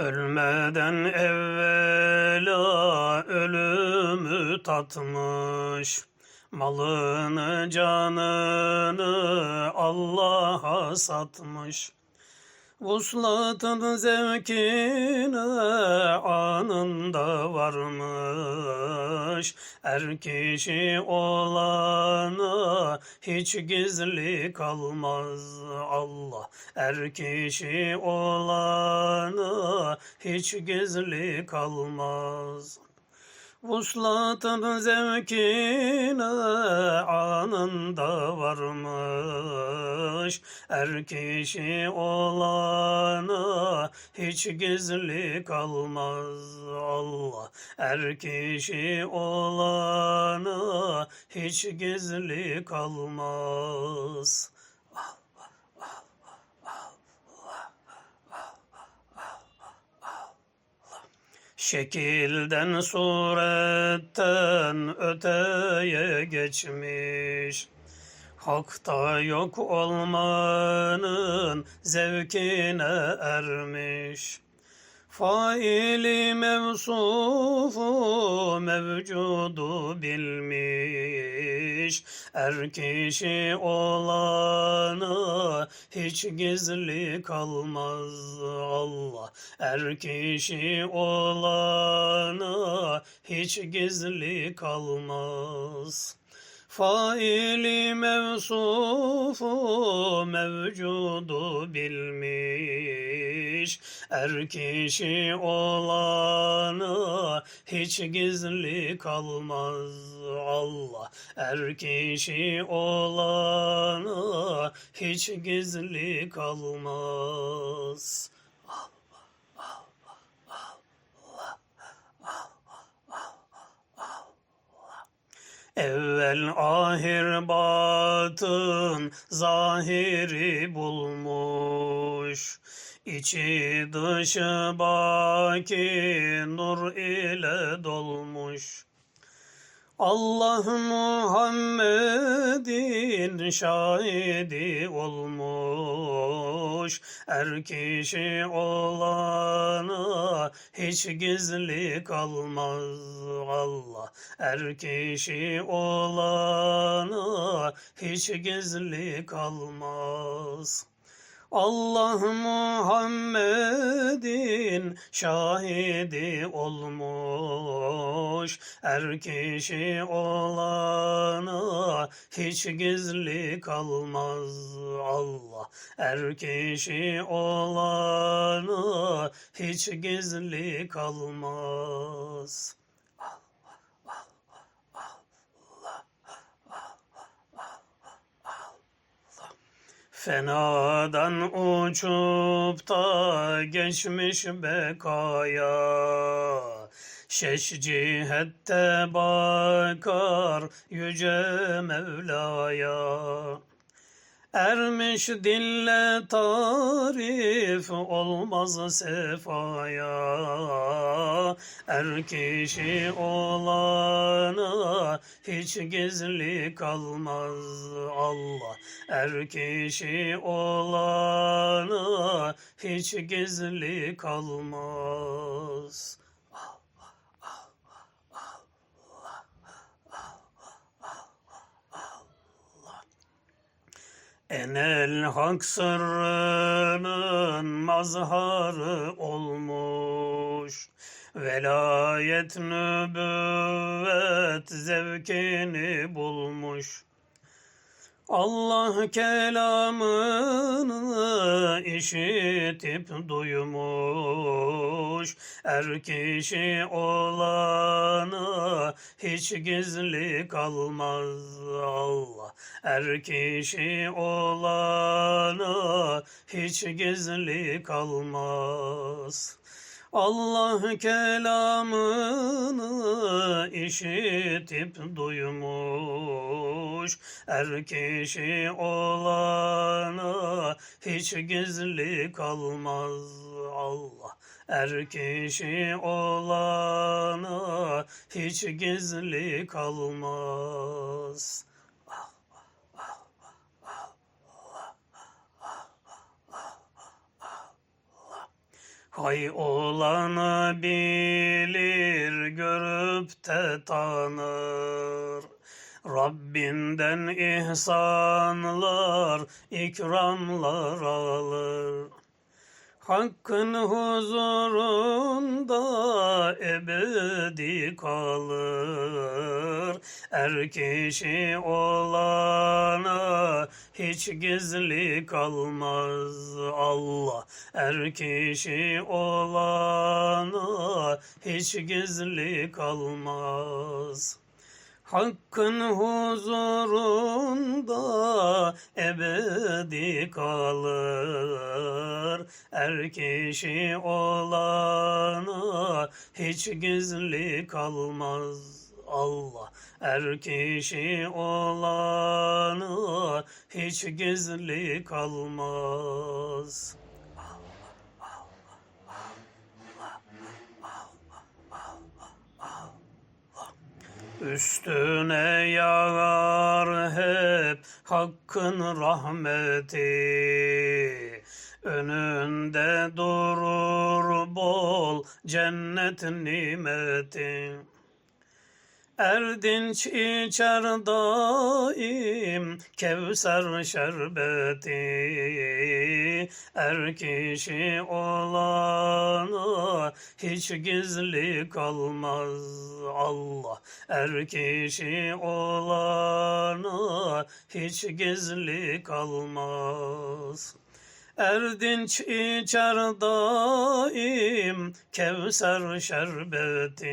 Ölmeden evvela ölümü tatmış. Malını canını Allah'a satmış. Vuslatın zevkine anında varmış. Er kişi olana hiç gizli kalmaz Allah. Er kişi olana hiç gizli kalmaz. Vuslatın zevkine anında varmış. Er kişi olana hiç gizli kalmaz Allah. Er kişi olana hiç gizli kalmaz. Şekilden suretten öteye geçmiş. Hakta yok olmanın zevkine ermiş. Faili mevsufu mevcudu bilmiş. Er kişi olanı hiç gizli kalmaz Allah. Er kişi olanı hiç gizli kalmaz. Faili mevsufu mevcudu bilmiş. Er kişi olanı hiç gizli kalmaz Allah. Er kişi olanı hiç gizli kalmaz. Evvel ahir batın zahiri bulmuş. İçi dışı baki nur ile dolmuş. Allah Muhammed'in şahidi olmuş. Er kişi olana hiç gizli kalmaz Allah. Er kişi olana hiç gizli kalmaz. Allah Muhammed'in şahidi olmuş. Er kişi olana hiç gizli kalmaz Allah. Er kişi olana hiç gizli kalmaz. Fenadan uçup da geçmiş bekaya. Şeş cihette bakar yüce Mevla'ya. Ermiş dille tarif olmaz sefaya. Er kişi olana hiç gizli kalmaz Allah Er kişi olana hiç gizli kalmaz Enel hak sırrının mazharı olmuş. Velayet nübüvvet zevkini bulmuş. Allah kelamını işitip duymuş. Er kişi olanı hiç gizli kalmaz Allah. Er kişi olanı hiç gizli kalmaz. Allah kelamını işitip duymuş. Er kişi olana hiç gizli kalmaz Allah. Er kişi olana hiç gizli kalmaz. Hay olanı bilir, görüp de tanır. Rabbinden ihsanlar, ikramlar alır. Hakkın huzurunda ebedi kalır. Er kişi olana hiç gizli kalmaz Allah. Er kişi olana hiç gizli kalmaz. Hakkın huzurunda ebedi kalır. Er kişi olana hiç gizli kalmaz. Allah er kişi olana hiç gizli kalmaz. Üstüne yağar hep hakkın rahmeti. Önünde durur bol cennet nimeti. Erdinç içer daim Kevser şerbeti. Er kişi olana hiç gizli kalmaz. Allah Er kişi olana hiç gizli kalmaz Erdinç içer daim Kevser şerbeti.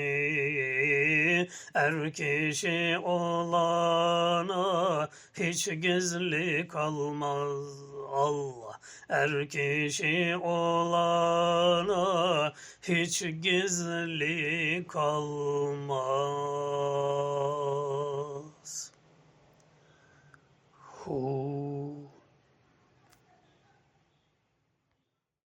Er kişi olana hiç gizli kalmaz Allah. Er kişi olana hiç gizli kalmaz. Hu